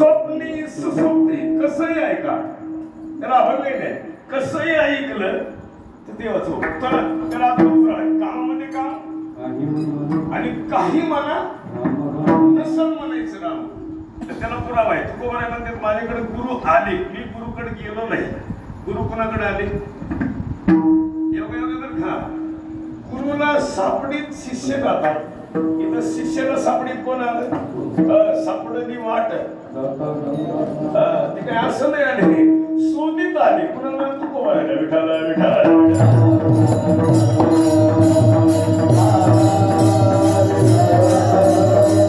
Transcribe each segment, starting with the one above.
स्वप्नी सुसुप्ती. कसंही ऐका. त्याला आवडले नाही कसंही ऐकलं तर देवाचं होतं. त्याला उत्तर आहे. कामामध्ये काम. आणि काही म्हणा नसल म्हणायचं राम तर त्याला पुरावा आहे. तुकोबा आहे म्हणतात माझ्याकडे गुरु आले. मी गुरुकडे गेलो नाही. गुरु कोणाकडे आले? योग्य योग्य बरं का गुरुला सापडीत शिष्य जातात. इथं शिष्याला सापडीत कोण आलं? अं, सापडली वाट. ते काय असं नाही आले शोधित आले. कुणाला तुकोबा आहे? विठाला विठाला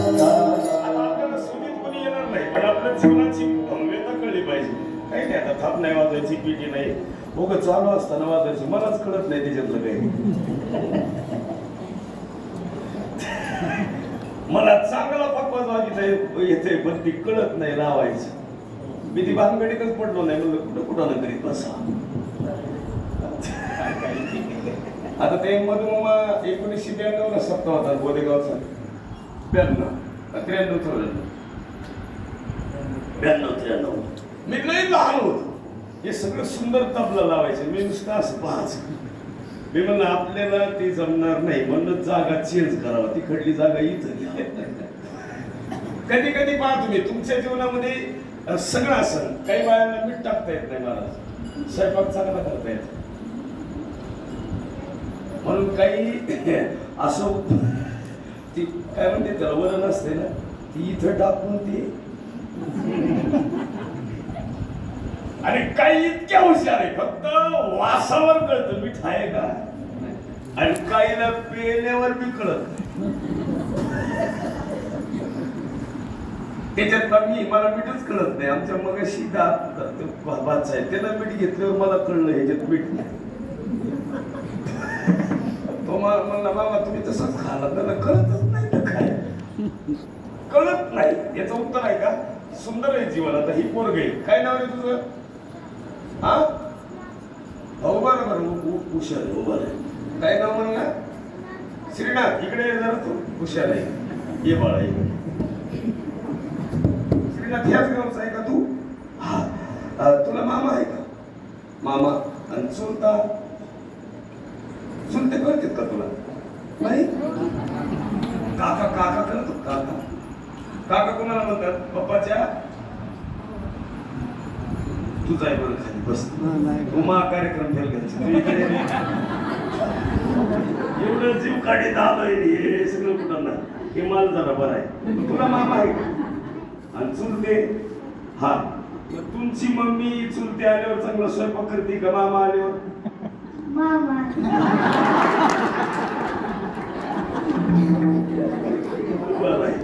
आपल्याला सुनीत कोणी येणार नाही. पण आपल्या जीवनाची भव्यता कळली पाहिजे. काही नाही आता थाप नाही वाजायची पिटी नाही. उग चालू असताना वाजायची. मलाच कळत नाही त्याच्यातलं काही. मला चांगला पक्वाज वागित येते पण ती कळत नाही लावायचं मी ती बांगडीतच पडलो नाही म्हणलं कुठं कुठं ना करीत बसा. आता ते मधुमा एकोणीसशे ब्याण्णव ला सप्ताह होता गोदेगावचा. ब्याण्णव. त्र्याण्णव चौऱ्याण्णव. ब्याण्णव त्र्याण्णव. मी लई लहान होतो. हे सगळं सुंदर तबला लावायचं. मी नुसतं असं पाहायचं. मी म्हणलं आपल्याला ते जमणार नाही. म्हणलं जागा चेंज करावा. ती खडली जागा इथं कधी कधी पहा तुम्ही तुमच्या जीवनामध्ये सगळं असं काही बायांना मीठ टाकता येत नाही मला स्वयंपाक चांगला करता येत म्हणून काही असं ती काय म्हणते त्याला वरण असते ना ती इथं टाकून ती आणि काही इतक्या हुशार आहे फक्त वासावर कळतं मीठ आहे का? आणि काहीला पेल्यावर बी कळत त्याच्यात मी मला मीठच कळत नाही. आमच्या मग शिदा भात आहे त्याला मीठ घेतल्यावर मला कळलं ह्याच्यात मीठ नाही. तो मला म्हणला बाबा तुम्ही तसंच खाला त्याला कळतच नाही तर काय. कळत नाही. याचं उत्तर आहे का? सुंदर आहे जीवन. आता ही पोरग आहे. काय नाव आहे तुझं? बरं बरं हुशार आहे, आहे काय नाव म्हणला? श्रीनाथ इकडे ये जरा तू हुशार आहे ये बाळा इकडे श्रीनाथ ह्याच गावचा आहे का तू? हा. तुला मामा आहे का? मामा. आणि चुलता चुलते करतात का तुला? नाही? काका काका करतो काका. काका कोणाला म्हणतात? पप्पाच्या? तुझा आहे कार्यक्रम फेल करायचा एवढं जीव काढीत आलोय हे सगळं कुठं हे मला जरा बरं आहे. तुला मामा आहे का? आणि चुलते? हा. तुमची मम्मी चुलते आल्यावर चांगला स्वयंपाक करते का मामा आल्यावर? मामा बरं आहे.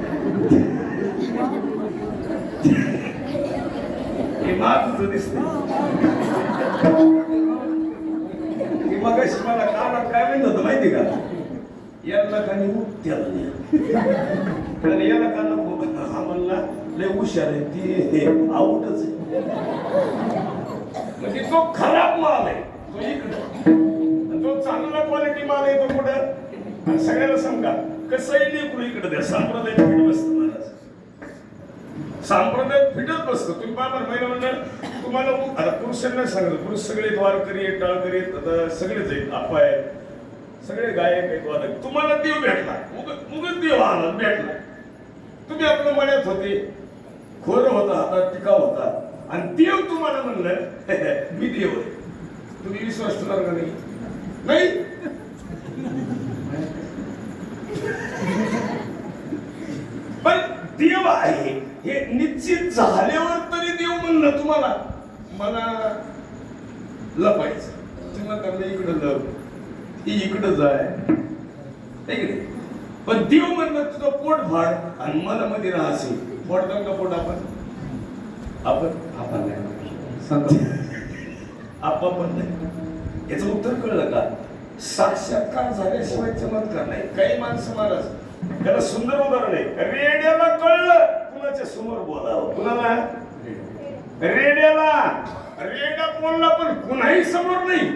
हे माझं दिसतंय की मगाशी मला कानात काय माहीत होतं माहिती का? याला का नाही त्याला नाही. त्याला याला का हा म्हणला लय हुशार आहे ती. आऊटच आहे. म्हणजे तो खराब माल आहे. तो इकडं. आणि जो चांगला क्वालिटी माल आहे तो कुठं आणि सगळ्याला सांगा कसंही लेकरू इकडं द्या संप्रदाय फिट बसतं महाराज संप्रदाय फिटत बसतं. तुम्ही पाहा महिला म्हणलं तुम्हाला आता पुरुषांना सांगतो पुरुष सगळे द्वारकरी आहेत टाळकरी आहेत आता सगळेच आहेत आपा आहेत सगळे गायक आहेत वादक तुम्हाला देव भेटला. उग- उगच देव आला भेटला. तुम्ही आपलं मण्यात होते खोर होता हातात टिका होता. आणि देव तुम्हाला म्हणलं मी देव आहे. तुम्ही विश्वास ठेवणार का नाही? नाही. पण देव आहे. हे निश्चित झाल्यावर तरी देव म्हणलं तुम्हाला मला लपायचं. तुम्हाला त्यांना "नाही, इकडं लप ती इकडं जाय नाही? पण देव म्हणलं तुझं पोट भाड आणि मला मध्ये राहायचे फोडतो का पोट आपण आपण आपण नाही सांगतो. आपण पण नाही याचं उत्तर कळलं का? साक्षात्कार झाल्याशिवाय चमत्कार नाही काही माणसं महाराज त्याला सुंदर उदाहरण आहे. रेड्याला कळलं. कुणाच्या समोर बोलावं? कुणाला? रेड्याला. रेड्या बोलला पण कुणाही समोर नाही.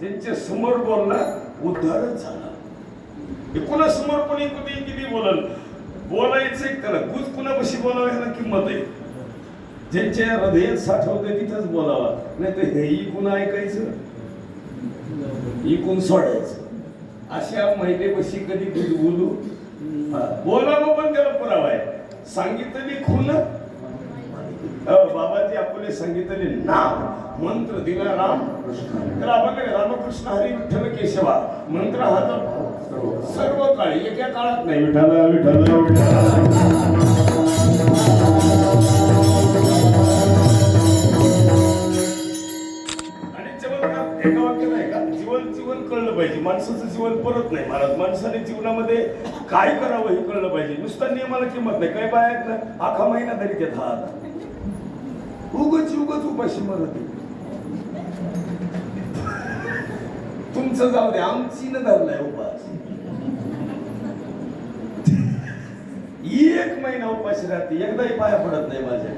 त्यांच्यासमोर बोलला उद्धारच झाला. कुणा समोर कोणी किती किती बोलल? बोलायचं त्याला? गुज कुणापाशी बोलावं? ह्याला किंमत आहे. ज्यांच्या हृदयात साठवते तिथंच बोलावा. नाही तर हे इकून ऐकायचं इकून सोडायचं? अशा महिलेपाशी कधी कधी बोलू? बोलावं पण त्याला पुरावा आहे. सांगितली खून? बाबाजी आपले सांगितले नाम. मंत्र दिला राम. तर आपण रामकृष्ण हरी विठ्ठल केशवा. मंत्र हा तर सर्व काळी एका काळात नाही. विठाला विठाला विठाला कळलं पाहिजे. माणसाचं जीवन परत नाही. महाराज माणसाने जीवनामध्ये काय करावं हे कळलं पाहिजे. नुसतं नियमाला किंमत नाही. काय बाय आखा महिना तरी ते हात उगच उगच उपाशी मरत तुमचं जाऊ दे. आमची न धरलाय उपास. एक महिना उपाशी राहते. एकदाही पाया पडत नाही माझ्या.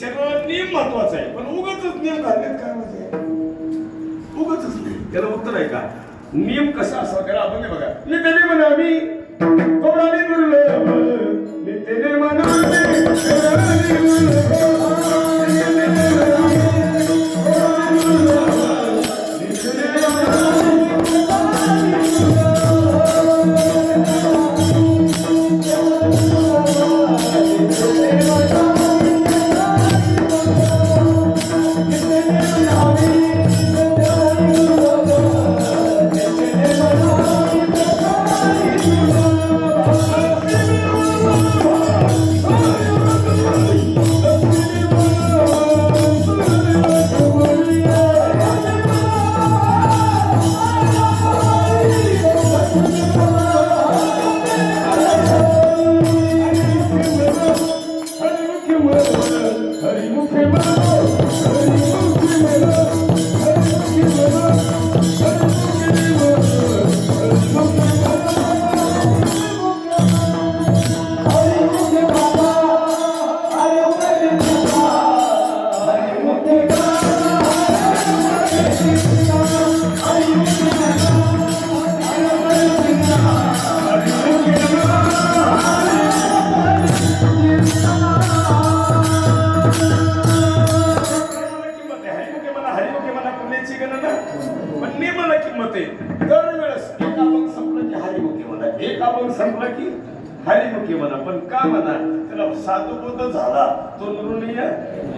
शरीराला नियम महत्त्वाचा आहे. पण उगाच नियम घालण्यात काय म्हणजे उगाच त्याला उत्तर आहे का? नियम कसा असावा त्याला आपण बघा. मी त्याने म्हणावी कोणाने दुर्लभ मी त्याने म्हणावी की हरिमुखे म्हणा पण का म्हणा त्याला साधू बोध झाला तो नृणीय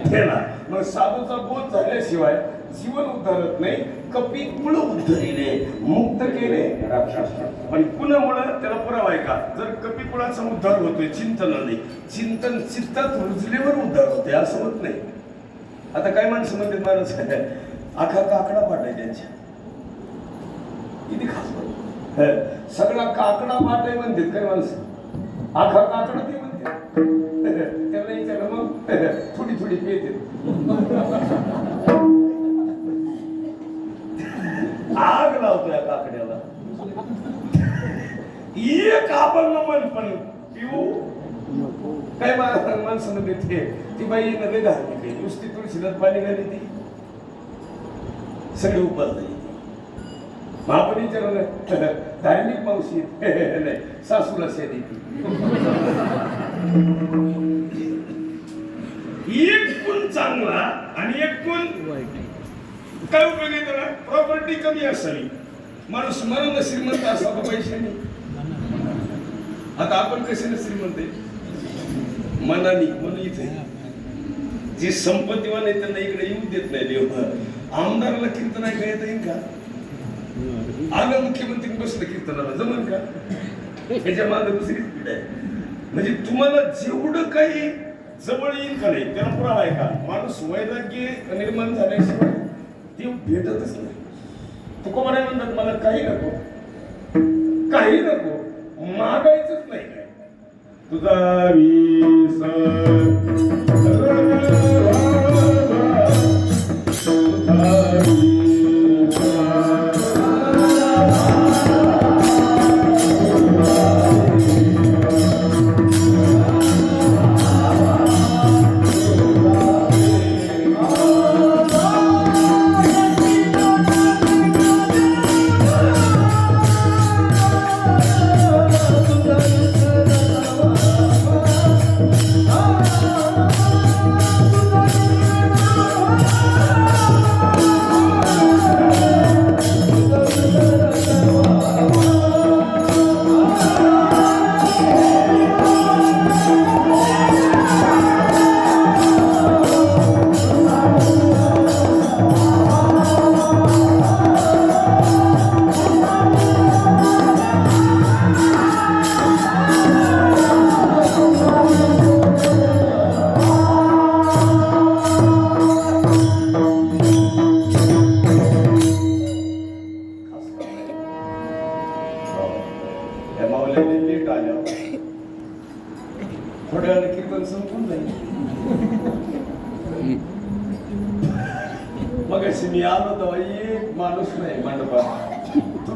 केला मग साधूचा बोध झाल्याशिवाय जीवन उद्धारत नाही कपी कपिकुळ उद्धरिले मुक्त केले. पण कुणामुळं त्याला पुरावा आहे का? जर कपिकुळाचा उद्धार होतोय चिंतनाने चिंतन चित्तात रुजलेवर उद्धार होते असं होत नाही. आता काय माणसं म्हणते माणूस आखा काकडा पाठाय त्यांच्या किती खास बरं. सगळा काकडा पाठ म्हणतात काय माणसं? आखा काकडा ते म्हणतात. त्यांना विचारलं मग? थोडी थोडी पेते आग लावतो या काकड्याला. एक आपण मन पण पिऊ. काय मा- माणसं देते ती बाई नवे घालते नुसती तुळशीला पाणी घाली ती. सगळी उपास नाही महापणी विचारलं धार्मिक मावशी नाही सासूला शेती एक गुण चांगला आणि एक गुण काय उपयोग आहे त्याला प्रॉपर्टी कमी असावी. माणूस मरण श्रीमंत असावा पैशाने. आता आपण कशाने श्रीमंत आहे? मनानी म्हणून इथे. जे संपत्तीवान आहे त्यांना इकडे येऊ देत नाही देव. आमदाराला कीर्तन ऐका येईल का? आलं मुख्यमंत्री बसलं कीर्तनाला. जमन का? त्याच्यामागे दुसरी स्पीड आहे? म्हणजे तुम्हाला जेवढं काही जवळ येईल का नाही त्याला पुरावा आहे का? माणूस वैराग्य निर्माण झाल्याशिवाय ते भेटतच नाही. तुकोबा नाही म्हणतात मला काही नको काही नको मागायचंच नाही काय. तुझा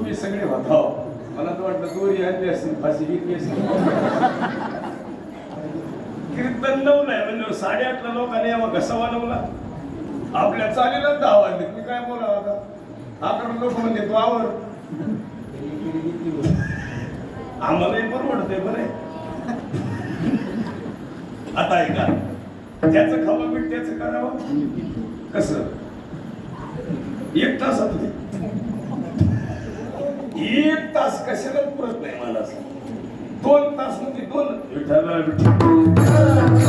तुम्ही सगळे होता मला तर वाटलं दोरी आणली असेल फाशी घेतली असेल कीर्तन नऊ नाही म्हणजे साडेआठला लोकांनी यावा कसा नऊला आपल्या चालीला दहा वाजले. मी काय बोलावं आता? आपण लोक म्हणजे तू आवर. आम्हालाही परवडते बरे. आता ऐका. त्याचं खावं पीठ त्याचं करावं? कस? एक तास होते. एक तास कशाला पुरत नाही मला दोन तास म्हणजे दोन. विठ्ठला विठ्ठल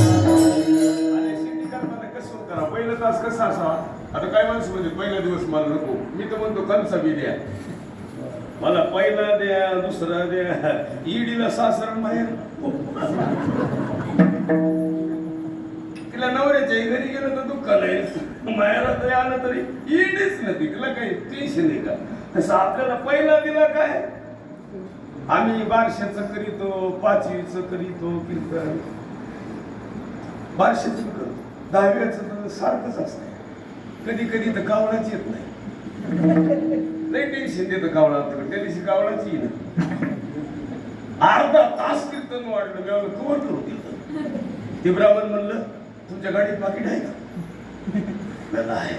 आणि शेती करताना कसं करा पहिला तास कसा असावा? आता काय माणसं म्हणजे पहिला दिवस मला नको. मी तर म्हणतो कंचा बी द्या. मला पहिला द्या दुसरा द्या. ईडीला सासरण बाहेर. तिला नवऱ्याच्या घरी गेलं तर दुःख नाही. मायाला तरी आलं तरी ईडीच नाही तिला काही टेन्शन नाही का? तसं आपल्याला पहिला दिला काय? आम्ही बारशाच करीतो पाचवीच करीतो कीर्तन. बारशाच करतो दहाव्याचं तर सारखंच असत. कधी कधी तर कावळाच येत नाही. नाही टेन्शन देतं कावळा तर त्या दिवशी कावळाच येईल अर्धा तास कीर्तन वाढलं. मी कवर करू कीर्तन? ते ब्राह्मण म्हणलं तुमच्या गाडीत पाकिट आहे का? आपल्याला आहे.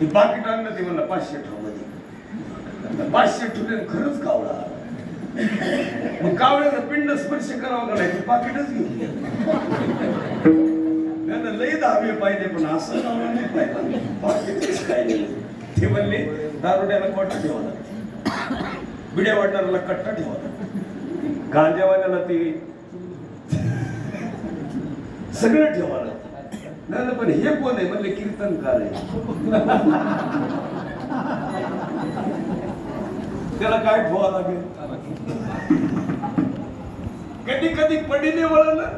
ते पाकिटांना आणलं ते म्हणलं पाचशे ठेवमध्ये. पाचशे ठेवले खरंच कावळा मग कावळ्याचं पिंड स्पर्श करावं का नाही? ते पाकिटच घेऊन गेलं. नाही लई दहावे पाहिजे पण असं कावळा नाही पाहिजे पाकिटच काय नाही ते म्हणले दारुड्याला कट्टा ठेवा लागते. बिड्या वाटणाऱ्याला कट्टा ठेवला गांजावाल्याला ते सगळं ठेवायला नाही ना, पण हे कोण आहे? म्हणले कीर्तनकार आहे. त्याला काय ठेवा लागेल? कधी कधी पडीने वळलं.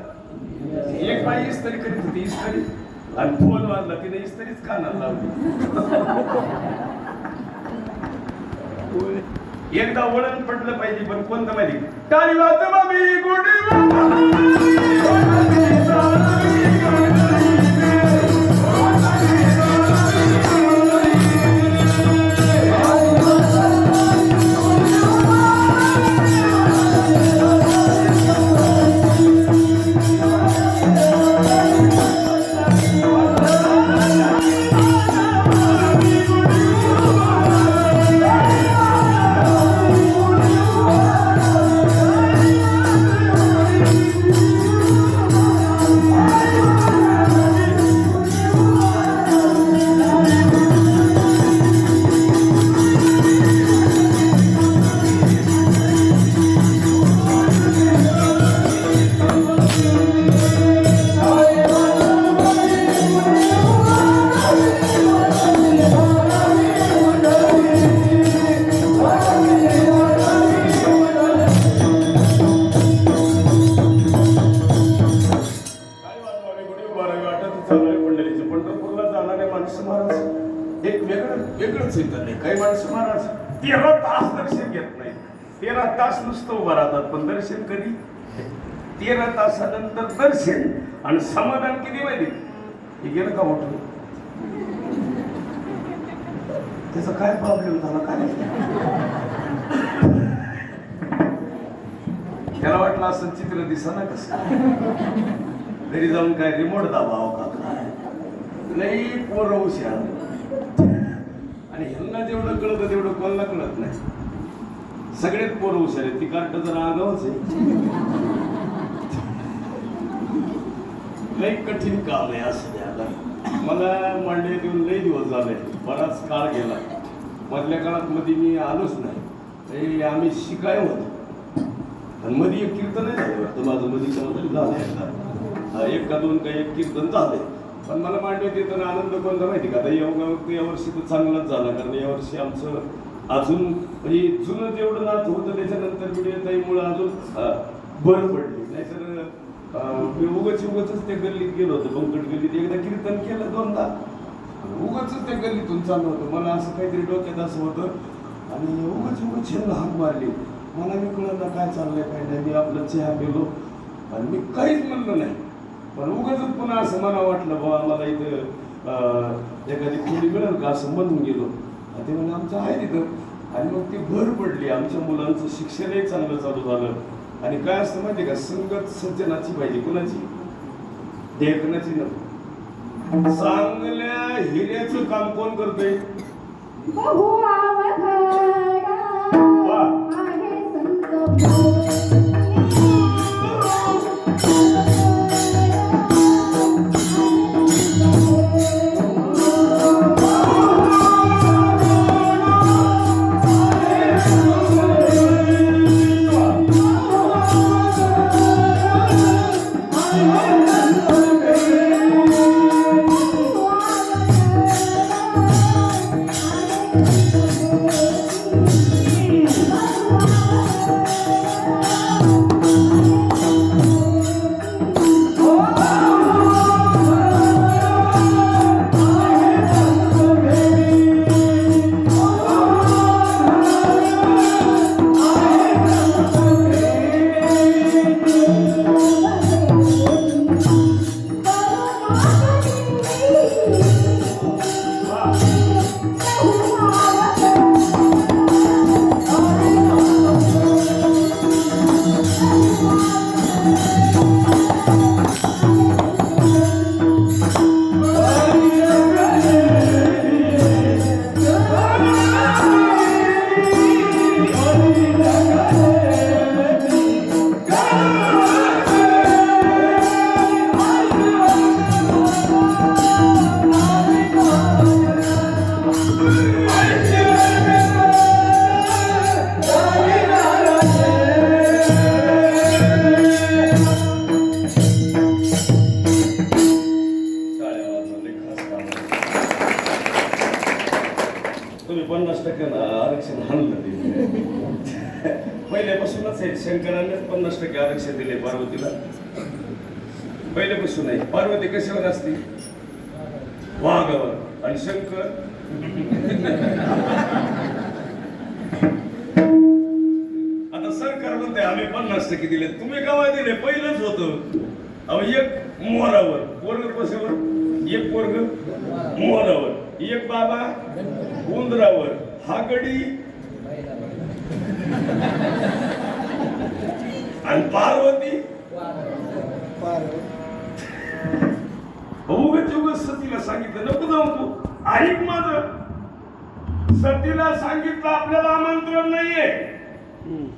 एक बाई इस्तरी करीत होती इस्तरी आणि फोन वाजला तिने इस्तरीच कानाला लावली. एकदा वळण पडलं पाहिजे पण कोणतं माहिती? टाळी वाजवा मी. गुढी बारावी वाटत चालू पंढरीचे पंढरपूरला जाणारे माणसं महाराज. एक वेगळं वेगळंच येतं नाही काही माणसं महाराज तेरा तास दर्शन घेत नाही तेरा तास नुसतं उभा राहतात पण दर्शन कधी? तेरा तासानंतर दर्शन आणि समाधान किती माहिती? हे गेलं का मोठं? त्याचा काय प्रॉब्लेम झाला? काय त्याला वाटलं असं चित्र दिसना कसं? घरी जाऊन काय रिमोट दाबाव हो का? काय? लई पोरं हुशार. आणि ह्यांना जेवढं कळतं तेवढं कोणाला कळत नाही. सगळेच पोर हुशार आहे ती कार्ट जरा आगावच आहे. लई कठीण काम आहे असं द्यायला मला मांडे देऊन लई दिवस झाले. बराच काळ गेला. मधल्या काळात मध्ये मी आलोच नाही. आम्ही शिकाय होतो. आणि मध्ये एक कीर्तन झालं वाटतं. माझं मध्ये तरी झालं एकदा एक का दोन का एक कीर्तन झाले. पण मला मांडव तिथं आनंद कोणता माहिती का? आता योगा यावर्षी तर चांगलाच झाला कारण यावर्षी आमचं अजून म्हणजे जुनं जेवढं नाच होतं त्याच्यानंतर व्हिडिओताईमुळे अजून भर पडली. नाहीतर अं, मी उगाच उगाच त्या गल्लीत गेलो होतो बंकट गल्लीत. एकदा कीर्तन केलं दोनदा. उगच त्या गल्लीतून चालू होतं. मला असं काहीतरी डोक्यात असं होतं. आणि उगच उगाच ह्यांना हाक मारली. मला मी कळलं काय चाललंय काय नाही मी आपलं चहा गेलो आणि मी काहीच म्हणलं नाही. पण उगाच पुन्हा असं मला वाटलं बाबा मला इथं एखादी खोली मिळेल का? असं म्हणून गेलो. ते म्हणजे आमचं आहे तिथं. आणि मग ती भर पडली. आमच्या मुलांचं शिक्षणही चांगलं चालू झालं. आणि काय असतं माहिती का? संगत सज्जनाची पाहिजे. कुणाची? ढेकणाची नको चांगल्या हिऱ्याचं काम कोण करतंय? लक्ष दिले पार्वतीला. पहिल्यापासून नाही पार्वती कशावर असते? वाघावर. आणि शंकर? आता सरकार म्हणते आम्ही पन्नास टक्के दिले. तुम्ही केव्हा दिले? पहिलंच होत. अहो एक मोरावर. पोरग कशावर? एक पोरग? मोरावर. एक बाबा? उंदरावर. हा गडी? आणि पार्वती? हो सतीला सांगितलं. नको जाऊ तू. ऐक माझ. सतीला सांगितलं आपल्याला आमंत्रण नाहीये.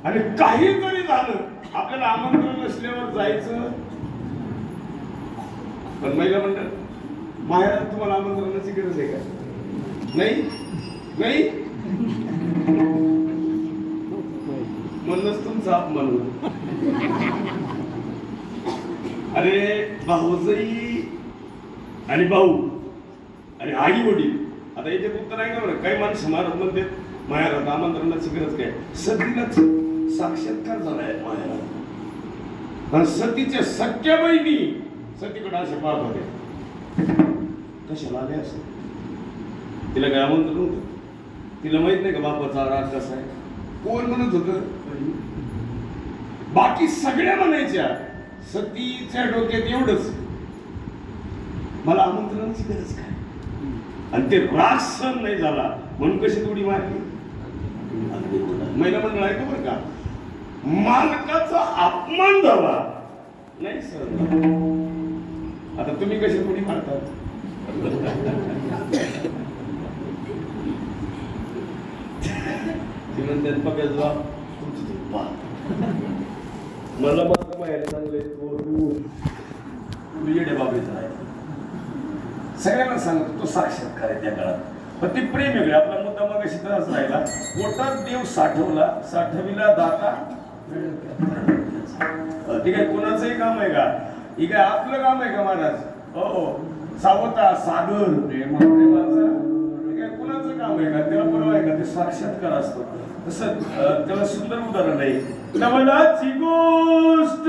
आणि काहीतरी झालं. आपल्याला आमंत्रण नसल्यावर जायचं. पण महिला म्हणतात माया तुम्हाला आमंत्रणाची गरज आहे का? नाही? नाही? चाप म्हणून अरे भाऊजई आणि भाऊ आणि आई वडील. आता याच्यात उत्तर आहे का बरं काही माणसं महाराज म्हणते माहेरात आमंत्रणाची गरज काय? सतीलाच साक्षात्कार झालाय माहेरात सतीच्या सख्या बहिणी सतीकडे असे पाहत होते कशाला आले असे? तिला काय आमंत्रण होतं? तिला माहीत नाही का बापाचा राग कसा आहे? कोण म्हणत होत? बाकी सगळ्या म्हणायच्या सतीच्या डोक्यात एवढंच. मला आमंत्रणाची गरज काय? आणि ते राग नाही झाला. म्हणून कशी उडी मारली? महिला मंडळ ऐकू बरं का? मालकाचा अपमान झाला. नाही सर आता तुम्ही कशी उडी मारतात? ती म्हणते बघायला तुमची ती मला मात्र माहिती चांगले तू येडे बाबीचा आहे. सगळ्यांना सांगतो तो साक्षात्कार आहे त्या काळात. पण ते प्रेम वेगळे. आपला मुद्दा मग अशी त्रास राहिला पोटात देव साठवला साठविला दाता. ते काय कोणाचंही काम आहे का? हे काय आपलं काम आहे का महाराज? हो, हो. सावता सागर. प्रेम प्रेमाचा. हे काय कोणाचं काम आहे का? त्याला परवा साक्षात्कार असतो. तसं त्याला सुंदर उदाहरण आहे. नवलाची गोष्ट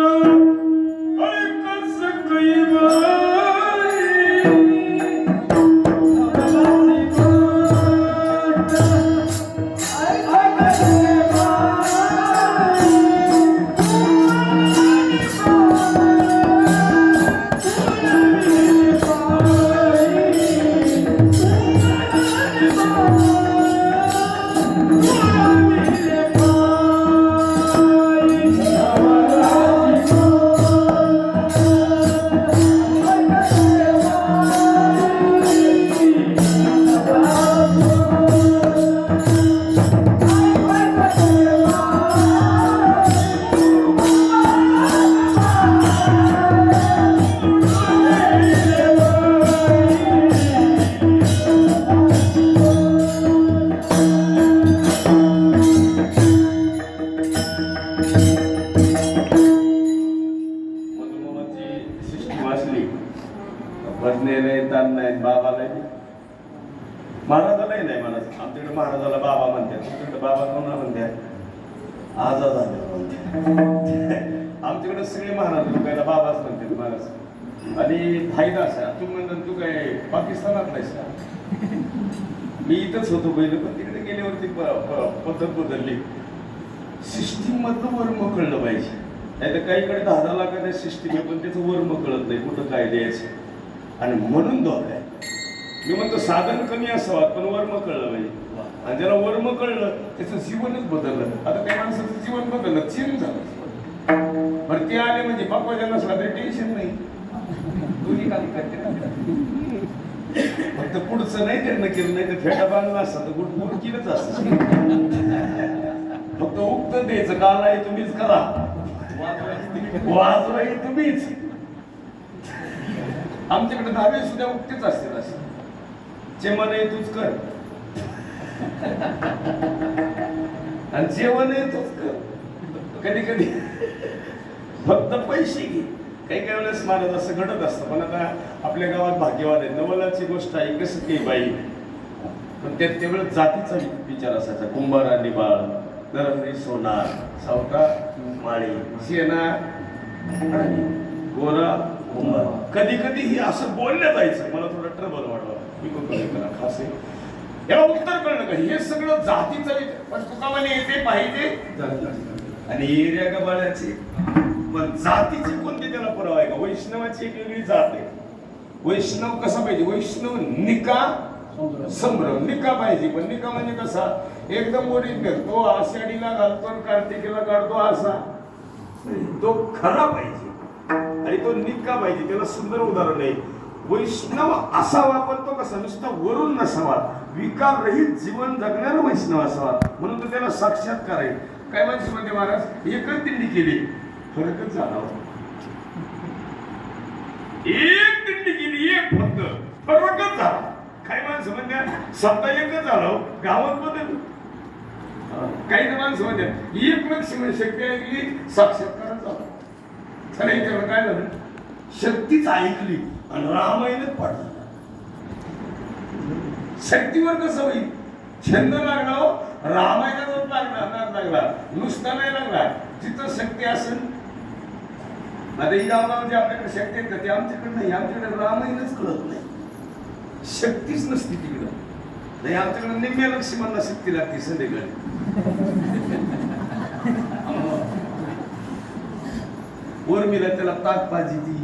बदलली सिस्टीममधलं वर्म कळलं पाहिजे. नाही तर काहीकडे दहा दहा लाखाच्या सिस्टीम आहे पण त्याचं वर्म कळत नाही कुठं काय द्यायचं. आणि म्हणून धोका आहे. मी म्हणतो साधन कमी असावं पण वर्म कळलं पाहिजे. आणि ज्याला वर्म कळलं त्याचं जीवनच बदललं. आता त्या माणसाचं जीवन बदललं चेंज झालं. बरं ते आले म्हणजे बाप्पा ज्यांना नसला तरी टेन्शन नाही. दोन्ही काही करते ना. फक्त पुढचं नाही त्यांना केलं नाही तर फेटा बांधला असता तर गुड गुड केलंच असतं. फक्त उक्त द्यायचं काल आहे तुम्हीच करा. वाजवाई तुम्हीच. आमच्याकडे दहावी सुद्धा उक्तीच असतील असे. जेवण आहे तूच कर. आणि जेवण आहे तूच कर. कधी कधी फक्त पैसे घे. काही काही वेळेस महाराज असं घडत असतं पण आता आपल्या गावात भाग्यवान आहे. नवलाची गोष्ट आहे कसं की बाई. पण त्यात त्यावेळेस जातीचा विचार असायचा. कुंभार आणि बाळ नरहरी सोनार सावता माळी आणि गोरा कुंभार. कधी कधी ही असं बोललं जायचं. मला थोडं ट्रबल वाढवा. मी खास आहे. याला उत्तर कळलं का? हे सगळं जातीचं पण तुका म्हणे येते पाहिजे आणि एरिया गबाळ्याची पण जातीची त्याला परवा आहे का? वैष्णवाची एक वेगळी जात आहे. वैष्णव कसा पाहिजे? वैष्णव निका संभ्रम निका पाहिजे पण निका म्हणजे कसा? एकदम ओरिजिनल तो आषाढीला घालतो कार्तिकीला काढतो असा. तो खरा पाहिजे. आणि तो निका पाहिजे. त्याला सुंदर उदाहरण आहे. वैष्णव असावा पण तो कसा? नुसता वरून नसावा. विकार रहित जीवन जगणारा वैष्णव असावा. म्हणून तो त्याला साक्षात्कार आहे. काय माणसं म्हणते महाराज एकच दिंडी केली. फरकच झाला हो. एक दिंडी गेली एक फक्त. फरकच झाला. काही माणसं म्हणजे सत्ता एकच झालं हो, गावात बदल काही जण माणसं म्हणजे एक लक्ष्मण शक्ती ऐकली साक्षात्कारच झाला. चला याच्यावर काय झालं? शक्तीच ऐकली आणि रामायणच पडला. शक्तीवर कसं होईल? छंद लागला हो रामायणाचाच लागला लागला नुसता नाही लागला. जिथं शक्ती असेल आता ही गावाला जे आपल्याकडे शक्ती आहेत का ते आमच्याकडे नाही. आमच्याकडे रामायणच कळत नाही. शक्तीच नसती तिकडं. नाही आमच्याकडे निम्म्या लक्ष्मणला शक्ती लागते संध्याकाळी. उर्मिला त्याला ताक पाजी ती.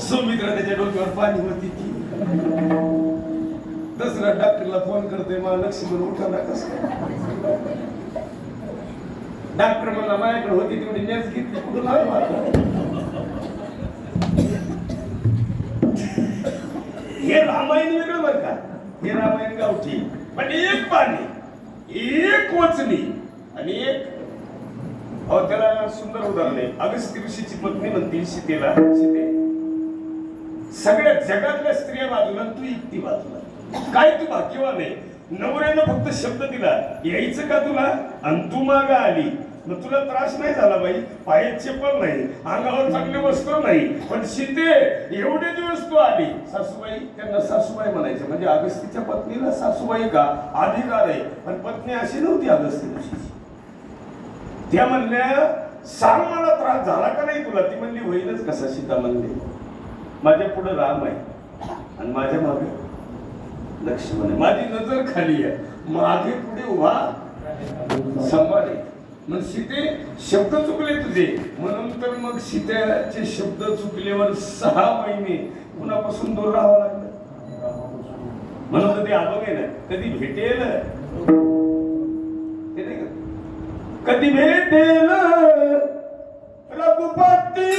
सुमित्रा त्याच्या डोक्यावर पाणी होती ती. दसरा डॉक्टरला फोन करते मला लक्ष्मण उठवला कसं? डॉक्टर म्हणला माझ्याकडे होती तेवढी नेस घेतली कुठून हे रामायण वेगळं बरं का? हे रामायण गावठी पण एक पाणी एक वचनी आणि एक अहो त्याला सुंदर उदाहरण आहे. अगस्त्य ऋषीची पत्नी म्हणतील सीतेला सीते सगळ्या जगातल्या स्त्रिया बाजूला तू एकटी बाजूला. काय तू भाग्यवान आहे? नवऱ्यानं फक्त शब्द दिला यायचं का तुला? आणि तू मागा आली. मग तुला त्रास नाही झाला बाई? पायात चप्पल नाही अंगावर चांगले वस्त्र नाही पण सीते एवढे दिवस तू आली. सासूबाई त्यांना सासूबाई म्हणायचं म्हणजे अगस्तीच्या पत्नीला सासूबाई का? अधिकार आहे. पण पत्नी अशी नव्हती अगस्ती ऋषीची त्या म्हणल्या सांग मला त्रास झाला का नाही तुला? ती म्हणली होईलच कसा सीता म्हणली? माझ्या पुढे राम आहे. आणि माझ्या मागे? लक्ष्मण आहे. माझी नजर खाली आहे. मागे पुढे उभा. संभाळे मग सीते शब्द चुकले तुझे. म्हणून तर मग सीत्याचे शब्द चुकल्यावर सहा महिने कुणापासून दूर राहावं लागलं? म्हणून कधी आलो अभंग ना कधी भेटेल? ते नाही का? कधी भेटेल? रघुपती!